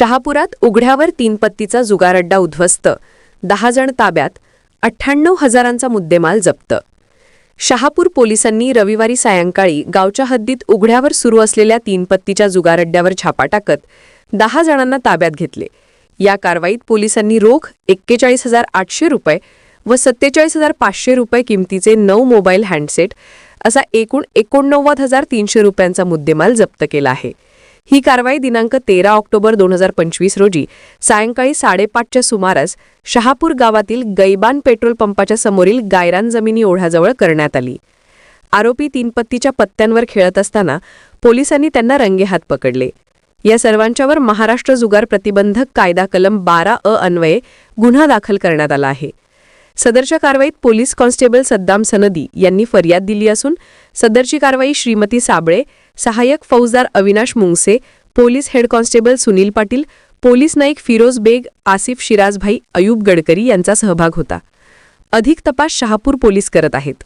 शहापुरात उघड्यावर तीन पत्तीचा जुगारअड्डा उद्ध्वस्त. दहा जण ताब्यात अठ्ठ्याण्णव हजारांचा मुद्देमाल जप्त. शहापूर पोलिसांनी रविवारी सायंकाळी गावच्या हद्दीत उघड्यावर सुरू असलेल्या तीन पत्तीच्या जुगारड्ड्यावर छापा टाकत दहा जणांना ताब्यात घेतले. या कारवाईत पोलिसांनी रोख एक्केचाळीस हजार आठशे रुपये व सत्तेचाळीस हजार पाचशे रुपये किमतीचे नऊ मोबाईल हँडसेट असा एकूण एकोणनव्वद हजार तीनशे रुपयांचा मुद्देमाल जप्त केला आहे. ही कारवाई दिनांक तेरा ऑक्टोबर दोन हजार पंचवीस रोजी सायंकाळी साडेपाचच्या सुमारास शहापूर गावातील गैबान पेट्रोल पंपाच्या समोरील गायरान जमिनी ओढ्याजवळ करण्यात आली. आरोपी तीनपत्तीच्या पत्त्यांवर खेळत असताना पोलिसांनी त्यांना रंगेहात पकडले. या सर्वांच्यावर महाराष्ट्र जुगार प्रतिबंधक कायदा कलम बारा अ अन्वये गुन्हा दाखल करण्यात आला आहे. सदरच्या कारवाईत पोलीस कॉन्स्टेबल सद्दाम सनदी यांनी फरियाद दिली असून सदरची कारवाई श्रीमती साबळे सहाय्यक फौजदार Avinash Mungase police head constable Sunil Patil police Naik Firoz Baig Asif Shirajbhai Ayub Gadkari यांचा सहभाग होता. अधिक तपास शहापूर पोलीस करत आहेत.